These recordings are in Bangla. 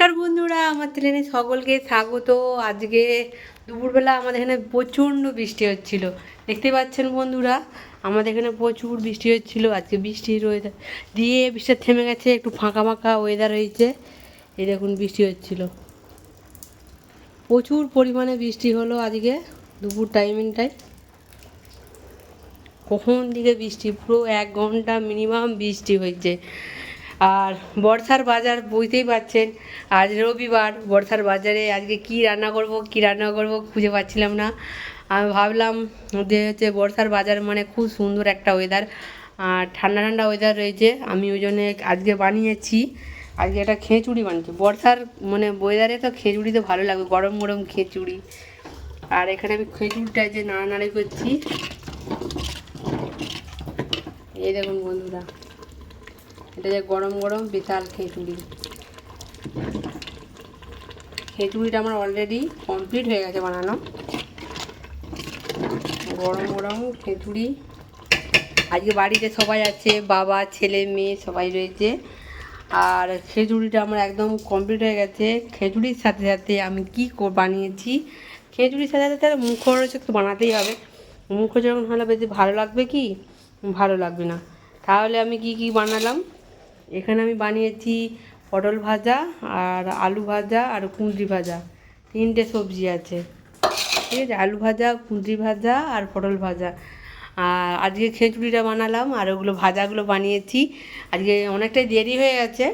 নমস্কার বন্ধুরা, আমার চ্যানেলে সকলকে স্বাগত। আজকে দুপুরবেলা আমাদের এখানে প্রচণ্ড বৃষ্টি হচ্ছিল। দেখতে পাচ্ছেন বন্ধুরা, আমাদের এখানে প্রচুর বৃষ্টি হচ্ছিল, আজকে বৃষ্টির ওয়েদার দিয়ে বৃষ্টি থেমে গেছে, একটু ফাঁকা ফাঁকা ওয়েদার হয়েছে। এই দেখুন বৃষ্টি হচ্ছিল। প্রচুর পরিমাণে বৃষ্টি হলো আজকে দুপুর টাইমিংটায় কখন দিকে বৃষ্টি? পুরো এক ঘণ্টা মিনিমাম বৃষ্টি হয়েছে। আর বর্ষার বাজার বুঝতেই পারছেন। আজ রবিবার, বর্ষার বাজারে আজকে কি রান্না করব, কি রান্না করব খুঁজে পাচ্ছিলাম না। আমি ভাবলাম যে হচ্ছে বর্ষার বাজার মানে খুব সুন্দর একটা ওয়েদার আর ঠান্ডা ঠান্ডা ওয়েদার রয়েছে। আমি ওই জন্য আজকে বানিয়েছি। আজকে একটা খেঁচুড়ি বানিয়েছি। বর্ষার মানে ওয়েদারে তো খেঁচুড়ি তো ভালো লাগবে গরম গরম খেঁচুড়ি। আর এখানে আমি খেঁচুড়িটা যে নাড়ানাড়ি করছি। এই দেখুন বন্ধুরা। এটা যে গরম গরম বিশাল খিচুড়ি। খিচুড়িটা আমার অলরেডি কমপ্লিট হয়ে গেছে বানানো। গরম গরম খিচুড়ি। আজকে বাড়িতে সবাই আছে, বাবা, ছেলে, মেয়ে সবাই রয়েছে। আর খিচুড়িটা আমার একদম কমপ্লিট হয়ে গেছে। খিচুড়ির সাথে সাথে আমি কি বানিয়েছি? খিচুড়ির সাথে সাথে তাহলে মুখরোচক তো বানাতেই হবে। মুখরোচক হলে বেশি ভালো লাগবে কি? ভালো লাগবে না। তাহলে আমি কি কি বানালাম? এখানে আমি বানিয়েছি পটল ভাজা আর আলু ভাজা আর কুঁদরি ভাজা। তিনটে সবজি আছে। ঠিক আছে? আলু ভাজা, কুঁদরি ভাজা আর পটল ভাজা। আর আজকে খিচুড়িটা বানালাম আর ওগুলো ভাজাগুলো বানিয়েছি। আজকে অনেকটাই দেরি হয়ে গেছে।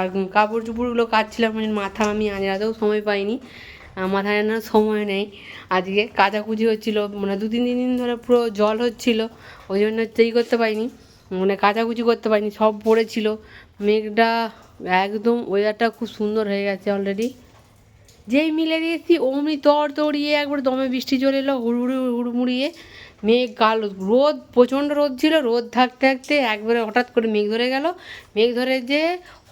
আর কাপড় চুপড়গুলো কাটছিলাম মানে মাথা আমি আনাতেও সময় পাইনি। মাথা আনার সময় নেই। আজকে কাচাকুচি হচ্ছিল মানে দু তিন দিন ধরে পুরো জল হচ্ছিল। ওই জন্য সেই করতে পারিনি। মানে কাচাকুচি করতে পারিনি, সব পড়েছিল। মেঘটা একদম ওয়েদারটা খুব সুন্দর হয়ে গেছে অলরেডি যেই মিলে দিয়েছি, অমনি তর তড়িয়ে একবার দমে বৃষ্টি চলে এলো হুড়হুড়ি হুড়মুড়িয়ে মেঘ কালো রোদ, প্রচণ্ড রোদ ছিল, রোদ থাকতে থাকতে একবারে হঠাৎ করে মেঘ ধরে গেল। মেঘ ধরে যে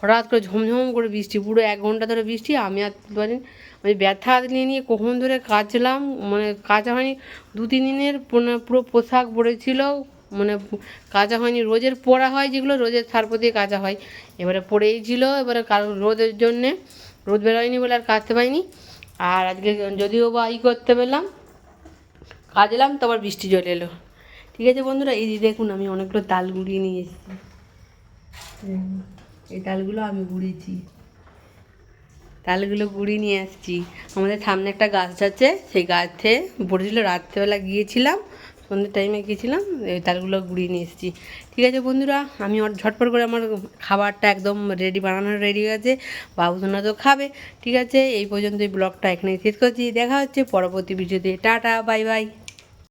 হঠাৎ করে ঝমঝম করে বৃষ্টি, পুরো এক ঘণ্টা ধরে বৃষ্টি, আমি আর পারি মানে ব্যথা নিয়ে নিয়ে কখন ধরে কাচলাম মানে কাচা হয়নি দু তিন দিনের পুরো পোশাক পরেছিল মানে কাচা হয়নি রোজের পরা হয় যেগুলো রোজের সার্প দিয়ে কাচা হয়। এবারে পড়েই ছিল এবারে কারণ রোদের জন্যে রোদ বেরোয়নি বলে আর কাচতে পারিনি। আর আজকে যদিও বা ই করতে পেলাম কাজলাম তো আবার বৃষ্টি চলে এলো। ঠিক আছে বন্ধুরা এই যে দেখুন আমি অনেকগুলো তাল গুঁড়িয়ে নিয়ে এসেছি। এই তালগুলো আমি গুঁড়িয়েছি। তালগুলো গুঁড়িয়ে নিয়ে আসছি। আমাদের সামনে একটা গাছ আছে সেই গাছে পড়েছিল রাত্রেবেলা গিয়েছিলাম। সন্ধ্যের টাইমে গিয়েছিলাম এই তালগুলো গুঁড়িয়ে নিয়ে এসেছি। ঠিক আছে বন্ধুরা, আমি আমার ঝটপট করে আমার খাবারটা একদম রেডি বানানো রেডি হয়ে গেছে বাবুসোনা তো খাবে। ঠিক আছে, এই পর্যন্ত এই ব্লগটা এখানে শেষ করছি। দেখা হচ্ছে পরবর্তী ভিডিওতে। Tata bye bye